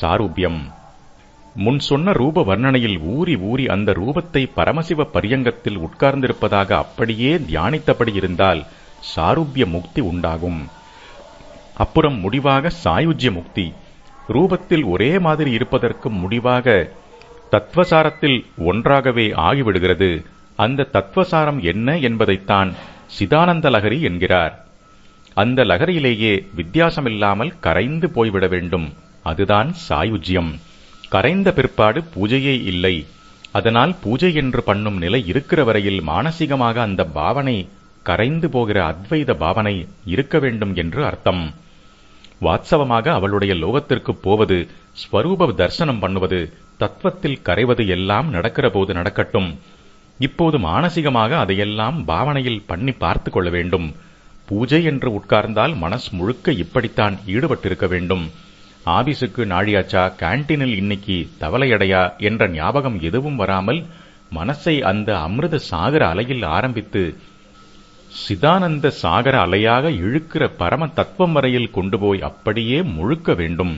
சாரூபியம். முன் சொன்ன ரூப வர்ணனையில் ஊறி ஊறி அந்த ரூபத்தை பரமசிவ பரியங்கத்தில் உட்கார்ந்திருப்பதாக அப்படியே தியானித்தபடி இருந்தால் சாரூபிய முக்தி உண்டாகும். அப்புறம் முடிவாக சாயுஜ்ய முக்தி. ரூபத்தில் ஒரே மாதிரி இருப்பதற்கு முடிவாக தத்வசாரத்தில் ஒன்றாகவே ஆகிவிடுகிறது. அந்த தத்வசாரம் என்ன என்பதைத்தான் சிதானந்த லகரி என்கிறார். அந்த லகரியிலேயே வித்தியாசமில்லாமல் கரைந்து போய்விட வேண்டும். அதுதான் சாயுஜ்யம். கரைந்த பிற்பாடு பூஜையே இல்லை. அதனால் பூஜை என்று பண்ணும் நிலை இருக்கிற வரையில் மானசீகமாக அந்த பாவனை கரைந்து போகிற அத்வைத பாவனை இருக்க வேண்டும் என்று அர்த்தம். வாத்சவமாக அவளுடைய லோகத்திற்கு போவது ஸ்வரூப தர்சனம் பண்ணுவது தத்துவத்தில் கரைவது எல்லாம் நடக்கிற போது நடக்கட்டும். இப்போது மானசீகமாக அதையெல்லாம் பாவனையில் பண்ணி பார்த்து கொள்ள வேண்டும். பூஜை என்று உட்கார்ந்தால் மனஸ் முழுக்க இப்படித்தான் ஈடுபட்டிருக்க வேண்டும். ஆபீஸுக்கு நாழியாச்சா கேண்டீனில் இன்னைக்கு தவளையடையா என்ற ஞாபகம் எதுவும் வராமல் மனசை அந்த அமிர்த சாகர அலையில் ஆரம்பித்து சிதானந்த சாகர அலையாக இழுக்கிற பரம தத்துவம் வரையில் கொண்டு போய் அப்படியே முழுக்க வேண்டும்.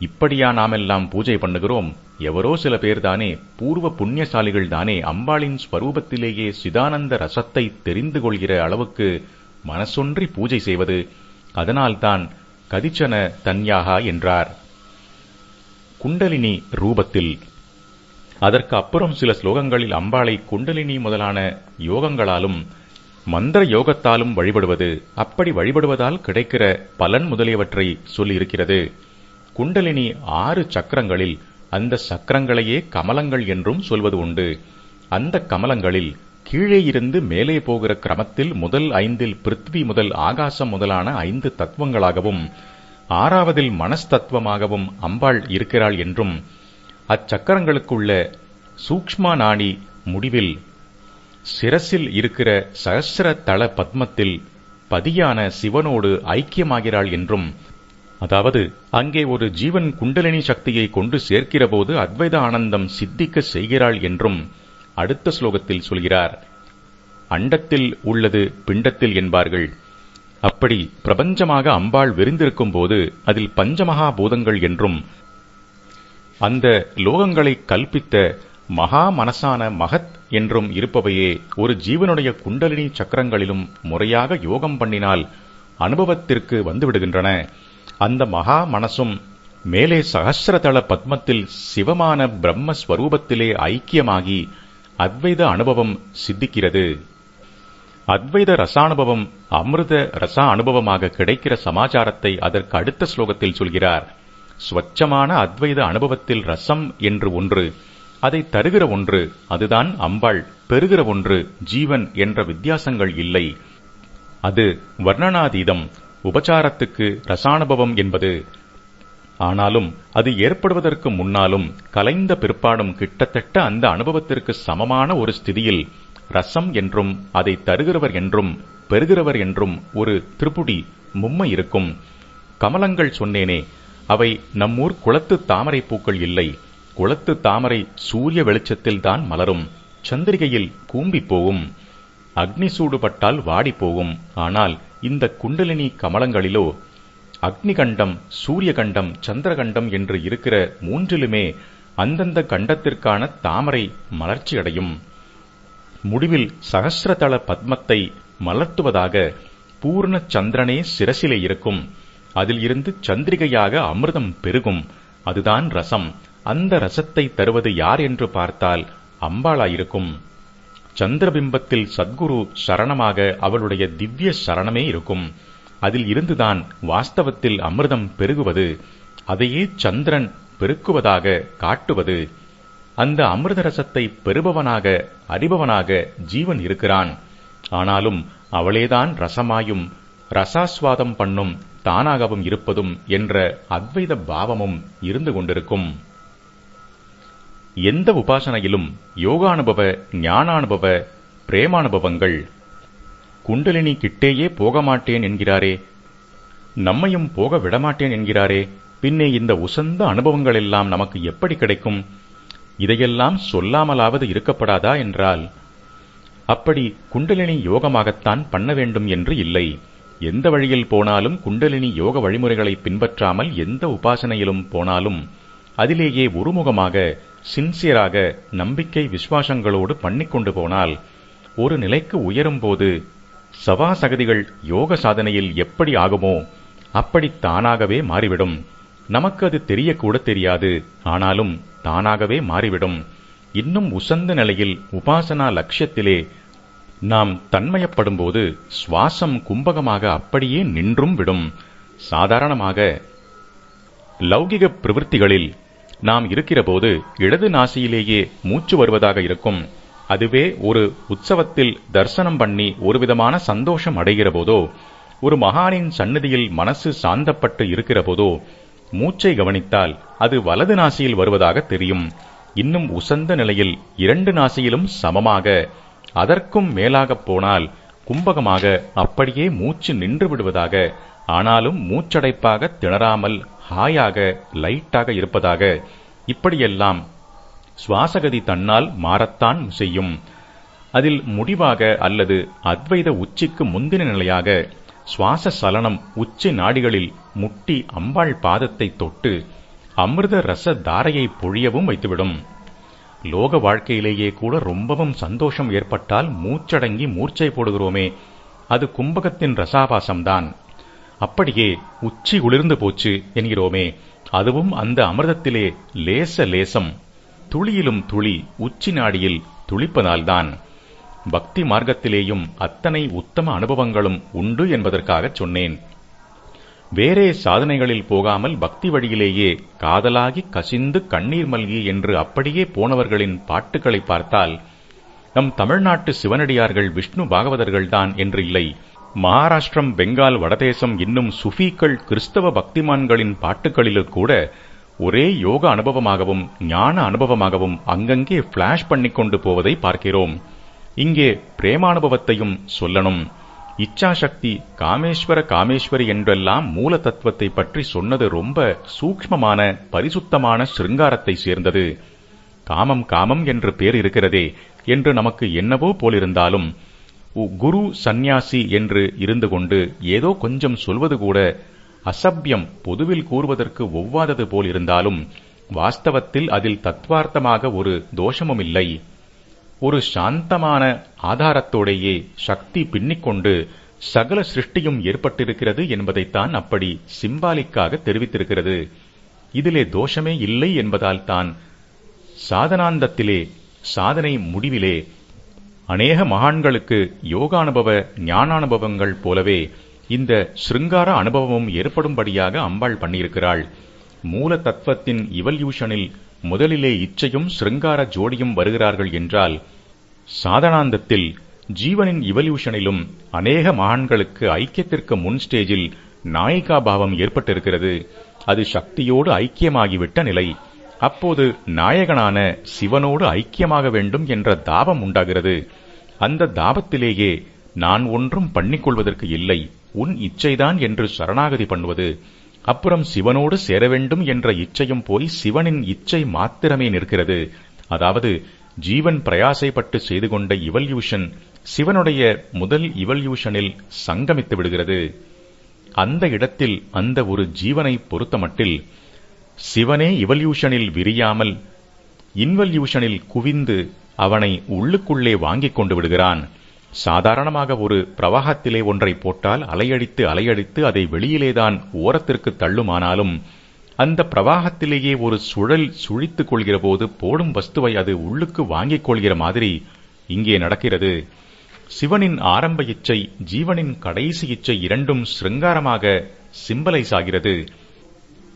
இப்படியா நாமெல்லாம் பூஜை பண்ணுகிறோம். எவரோ சில பேர்தானே பூர்வ புண்ணியசாலிகள் தானே அம்பாளின் ஸ்வரூபத்திலேயே சிதானந்த ரசத்தை தெரிந்து கொள்கிற அளவுக்கு மனசொன்றி பூஜை செய்வது. அதனால்தான் கதிச்சன தன்யாகா என்றார். குண்டலினி ரூபத்தில். அதற்கு அப்புறம் சில ஸ்லோகங்களில் அம்பாளை குண்டலினி முதலான யோகங்களாலும் மந்திர யோகத்தாலும் வழிபடுவது அப்படி வழிபடுவதால் கிடைக்கிற பலன் முதலியவற்றை சொல்லியிருக்கிறது. குண்டலினி ஆறு சக்கரங்களில் அந்த சக்கரங்களையே கமலங்கள் என்றும் சொல்வது உண்டு. அந்த கமலங்களில் கீழே இருந்து மேலே போகிற கிரமத்தில் முதல் ஐந்தில் பிருத்வி முதல் ஆகாசம் முதலான ஐந்து தத்துவங்களாகவும் ஆறாவதில் மனஸ்தத்துவமாகவும் அம்பாள் இருக்கிறாள் என்றும் அச்சக்கரங்களுக்குள்ள சூக்ஷ்மா நாடி முடிவில் சிரசில் இருக்கிற சகசிர தள பத்மத்தில் பதியான சிவனோடு ஐக்கியமாகிறாள் என்றும் அதாவது அங்கே ஒரு ஜீவன் குண்டலினி சக்தியை கொண்டு சேர்க்கிறபோது அத்வைத ஆனந்தம் சித்திக்க செய்கிறாள் என்றும் அடுத்த ஸ்லோகத்தில் சொல்கிறார் அண்டத்தில் உள்ளது பிண்டத்தில் என்பார்கள். அப்படி பிரபஞ்சமாக அம்பாள் விரிந்திருக்கும் போது அதில் பஞ்சமகா பூதங்கள் என்றும் அந்த லோகங்களை கல்பித்த மகா மனசான மகத் என்றும் இருப்பவையே ஒரு ஜீவனுடைய குண்டலினி சக்கரங்களிலும் முறையாக யோகம் பண்ணினால் அனுபவத்திற்கு வந்துவிடுகின்றன. அந்த மகா மனசும் மேலே சகசிரதள பத்மத்தில் சிவமான பிரம்மஸ்வரூபத்திலே ஐக்கியமாகி அத்வைத அனுபவம் சித்திக்கிறது. அத்வைத ரசானுபவம் அமிர்த ரசா அனுபவமாக கிடைக்கிற சமாச்சாரத்தை அதற்கு அடுத்த ஸ்லோகத்தில் சொல்கிறார். ஸ்வச்சமான அத்வைத அனுபவத்தில் ரசம் என்று ஒன்று அதை தருகிற ஒன்று அதுதான் அம்பாள் பெறுகிற ஒன்று ஜீவன் என்ற வித்தியாசங்கள் இல்லை. அது வர்ணனாதீதம் உபச்சாரத்துக்கு ரசானுபவம் என்பது ஆனாலும் அது ஏற்படுவதற்கு முன்னாலும் கலைந்த பிற்பாடும் கிட்டத்தட்ட அந்த அனுபவத்திற்கு சமமான ஒரு ஸ்திதியில் ரசம் என்றும் அதை தருகிறவர் என்றும் பெறுகிறவர் என்றும் ஒரு திருப்புடி மும்மை இருக்கும். கமலங்கள் சொன்னேனே அவை நம்மூர் குளத்து தாமரை பூக்கள் இல்லை. குளத்து தாமரை சூரிய வெளிச்சத்தில் தான் மலரும். சந்திரிகையில் கூம்பி போகும். அக்னி சூடுபட்டால் வாடி போகும். ஆனால் இந்த குண்டலினி கமலங்களிலோ அக்னிகண்டம் சூரியகண்டம் சந்திரகண்டம் என்று இருக்கிற மூன்றிலுமே அந்தந்த கண்டத்திற்கான தாமரை மலர்ச்சியடையும். முடிவில் சகசிரதள பத்மத்தை மலர்த்துவதாக பூர்ண சந்திரனே சிரசிலே இருக்கும். அதில் இருந்து சந்திரிகையாக அமிர்தம் பெருகும். அதுதான் ரசம். அந்த ரசத்தை தருவது யார் என்று பார்த்தால் அம்பாளாயிருக்கும். சந்திரபிம்பத்தில் சத்குரு சரணமாக அவளுடைய திவ்ய சரணமே இருக்கும். அதில் இருந்துதான் வாஸ்தவத்தில் அமிர்தம் பெருகுவது அதையே சந்திரன் பெருக்குவதாக காட்டுவது. அந்த அமிர்த ரசத்தை பெறுபவனாக அறிபவனாக ஜீவன் இருக்கிறான். ஆனாலும் அவளேதான் ரசமாயும் ரசாஸ்வாதம் பண்ணும் தானாகவும் இருப்பதும் என்ற அத்வைத பாவமும் இருந்து கொண்டிருக்கும். எந்த உபாசனையிலும் யோகானுபவ ஞானானுபவ பிரேமானுபவங்கள் குண்டலினி கிட்டேயே போக மாட்டேன் என்கிறாரே. நம்மையும் போக விடமாட்டேன் என்கிறாரே. பின்னே இந்த உசந்த அனுபவங்கள் எல்லாம் நமக்கு எப்படி கிடைக்கும்? இதையெல்லாம் சொல்லாமலாவது இருக்கப்படாதா என்றால் அப்படி குண்டலினி யோகமாகத்தான் பண்ண வேண்டும் என்று இல்லை. எந்த வழியில் போனாலும் குண்டலினி யோக வழிமுறைகளை பின்பற்றாமல் எந்த உபாசனையிலும் போனாலும் அதிலேயே ஒருமுகமாக சின்சியராக நம்பிக்கை விசுவாசங்களோடு பண்ணிக்கொண்டு போனால் ஒரு நிலைக்கு உயரும்போது சவாசகதிகள் யோக சாதனையில் எப்படி ஆகுமோ அப்படி தானாகவே மாறிவிடும். நமக்கு அது தெரியக்கூட தெரியாது. ஆனாலும் தானாகவே மாறிவிடும். இன்னும் உசந்த நிலையில் உபாசனா லட்சியத்திலே நாம் தன்மயப்படும்போது சுவாசம் கும்பகமாக அப்படியே நின்றும் விடும். சாதாரணமாக லௌகிக பிரவൃத்திகளில் நாம் இருக்கிறபோது இடது நாசியிலேயே மூச்சு வருவதாக இருக்கும். அதுவே ஒரு உற்சவத்தில் தரிசனம் பண்ணி ஒருவிதமான சந்தோஷம் அடைகிற போதோ ஒரு மகானின் சன்னதியில் மனசு சாந்தப்பட்டு இருக்கிற போதோ மூச்சை கவனித்தால் அது வலது நாசியில் வருவதாக தெரியும். இன்னும் உசந்த நிலையில் இரண்டு நாசியிலும் சமமாக அதற்கும் மேலாகப் போனால் கும்பகமாக அப்படியே மூச்சு நின்று விடுவதாக ஆனாலும் மூச்சடைப்பாக திணறாமல் ஹாயாக லைட்டாக இருப்பதாக இப்படியெல்லாம் சுவாசகதி தன்னால் மாறத்தான் செய்யும். அதில் முடிவாக அல்லது அத்வைத உச்சிக்கு முந்தின நிலையாக சுவாச சலனம் உச்சி நாடிகளில் முட்டி அம்பாள் பாதத்தை தொட்டு அமிர்த ரச தாரையை பொழியவும் வைத்துவிடும். லோக வாழ்க்கையிலேயே கூட ரொம்பவும் சந்தோஷம் ஏற்பட்டால் மூச்சடங்கி மூர்ச்சை போடுகிறோமே அது கும்பகத்தின் ரசாபாசம்தான். அப்படியே உச்சி குளிர்ந்து போச்சு என்கிறோமே அதுவும் அந்த அமிர்தத்திலே லேச லேசம். துளியிலும் துளி உச்சி நாடியில் துளிப்பதால்தான். பக்தி மார்க்கத்திலேயும் அத்தனை உத்தம அனுபவங்களும் உண்டு என்பதற்காகச் சொன்னேன். வேறே சாதனைகளில் போகாமல் பக்தி வழியிலேயே காதலாகி கசிந்து கண்ணீர் மல்கி என்று அப்படியே போனவர்களின் பாட்டுகளை பார்த்தால் நம் தமிழ்நாட்டு சிவனடியார்கள் விஷ்ணு பாகவதர்கள்தான் என்று இல்லை. மகாராஷ்டிரம் பெங்கால் வடதேசம் இன்னும் சுஃபீக்கள் கிறிஸ்தவ பக்திமான்களின் பாட்டுகளிலும் கூட ஒரே யோக அனுபவமாகவும் ஞான அனுபவமாகவும் அங்கங்கே பிளாஷ் பண்ணிக்கொண்டு போவதை பார்க்கிறோம். இங்கே பிரேமானுபவத்தையும் சொல்லணும். இச்சாசக்தி காமேஸ்வர காமேஸ்வரி என்றெல்லாம் மூல தத்துவத்தை பற்றி சொன்னது ரொம்ப சூக்ஷ்மமான பரிசுத்தமான சிருங்காரத்தை சேர்ந்தது. காமம் காமம் என்று பேர் இருக்கிறதே என்று நமக்கு என்னவோ போலிருந்தாலும் குரு சந்நியாசி என்று இருந்து கொண்டு ஏதோ கொஞ்சம் சொல்வது கூட அசபியம் பொதுவில் கூறுவதற்கு ஒவ்வாதது போல் இருந்தாலும் வாஸ்தவத்தில் அதில் தத்வார்த்தமாக ஒரு தோஷமும் இல்லை ஒரு சாந்தமான ஆதாரத்தோடையே சக்தி பின்னிக்கொண்டு சகல சிருஷ்டியும் ஏற்பட்டிருக்கிறது என்பதைத்தான் அப்படி சிம்பாலிக்காக தெரிவித்திருக்கிறது. இதிலே தோஷமே இல்லை என்பதால் தான் சாதனாந்தத்திலே சாதனை முடிவிலே அநேக மகான்களுக்கு யோகானுபவ ஞானானுபவங்கள் போலவே இந்த ஸ்ருங்கார அனுபவமும் ஏற்படும்படியாக அம்பாள் பண்ணியிருக்கிறாள். மூல தத்துவத்தின் இவல்யூஷனில் முதலிலே இச்சையும் ஸ்ருங்கார ஜோடியும் வருகிறார்கள் என்றால் சாதனாந்தத்தில் ஜீவனின் இவல்யூஷனிலும் அநேக மகான்களுக்கு ஐக்கியத்திற்கு முன் ஸ்டேஜில் நாயிகா பாவம் ஏற்பட்டிருக்கிறது. அது சக்தியோடு ஐக்கியமாகிவிட்ட நிலை. அப்போது நாயகனான சிவனோடு ஐக்கியமாக வேண்டும் என்ற தாபம் உண்டாகிறது. அந்த தாபத்திலேயே நான் ஒன்றும் பண்ணிக்கொள்வதற்கு இல்லை. உன் இச்சைதான் என்று சரணாகதி பண்ணுவது. அப்புறம் சிவனோடு சேர வேண்டும் என்ற இச்சையும் போய் சிவனின் இச்சை மாத்திரமே நிற்கிறது. அதாவது ஜீவன் பிரயாசைப்பட்டு செய்து கொண்ட இவல்யூஷன் சிவனுடைய முதல் இவல்யூஷனில் சங்கமித்து விடுகிறது. அந்த இடத்தில் அந்த ஒரு ஜீவனை பொறுத்தமட்டில் சிவனே இவல்யூஷனில் விரியாமல் இன்வல்யூஷனில் குவிந்து அவனை உள்ளுக்குள்ளே வாங்கிக் கொண்டு விடுகிறான். சாதாரணமாக ஒரு பிரவாகத்திலே ஒன்றை போட்டால் அலையடித்து அலையடித்து அதை வெளியிலேதான் ஓரத்திற்கு தள்ளுமானாலும் அந்த பிரவாகத்திலேயே ஒரு சுழல் சுழித்துக் கொள்கிற போது போடும் வஸ்துவை அது உள்ளுக்கு வாங்கிக் கொள்கிற மாதிரி இங்கே நடக்கிறது. சிவனின் ஆரம்ப இச்சை ஜீவனின் கடைசி இச்சை இரண்டும் சிருங்காரமாக சிம்பலைஸ் ஆகிறது.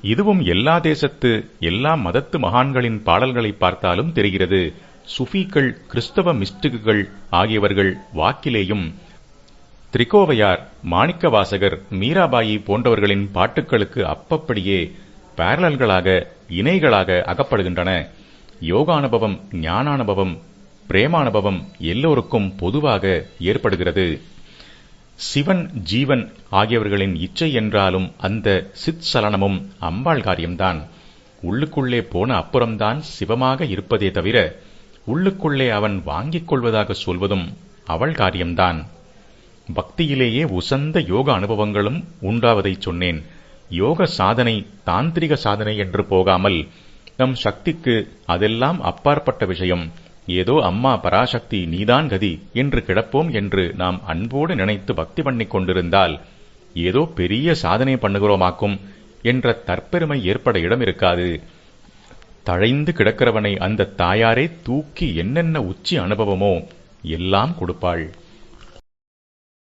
இதுவும் எல்லா தேசத்து எல்லா மதத்து மகான்களின் பாடல்களை பார்த்தாலும் தெரிகிறது. சுஃபிகள் கிறிஸ்தவ மிஸ்டிக்குகள் ஆகியவர்கள் வாக்கிலேயும் திரிகோவையார் மாணிக்கவாசகர் மீராபாயி போன்றவர்களின் பாட்டுக்களுக்கு அப்பப்படியே பேரலல்களாக இணைகளாக அகப்படுகின்றன. யோகானுபவம் ஞானானுபவம் பிரேமானுபவம் எல்லோருக்கும் பொதுவாக ஏற்படுகிறது. சிவன் ஜீவன் ஆகியவர்களின் இச்சை என்றாலும் அந்த சித் சலனமும் அம்பாள் காரியம்தான். உள்ளுக்குள்ளே போன அப்புறம்தான் சிவமாக இருப்பதே தவிர உள்ளுக்குள்ளே அவன் வாங்கிக் கொள்வதாக சொல்வதும் அவள் காரியம்தான். பக்தியிலேயே உசந்த யோக அனுபவங்களும் உண்டாவதை சொன்னேன். யோக சாதனை தாந்திரிக சாதனை என்று போகாமல் நம் சக்திக்கு அதெல்லாம் அப்பாற்பட்ட விஷயம். ஏதோ அம்மா பராசக்தி நீதான் கதி என்று கிடப்போம் என்று நாம் அன்போடு நினைத்து பக்தி பண்ணிக் கொண்டிருந்தால் ஏதோ பெரிய சாதனை பண்ணுகிறோமாக்கும் என்ற தற்பெருமை ஏற்பட இடம் இருக்காது தழைந்து கிடக்கிறவனை அந்த தாயாரே தூக்கி என்னென்ன உச்சி அனுபவமோ எல்லாம் கொடுப்பாள்.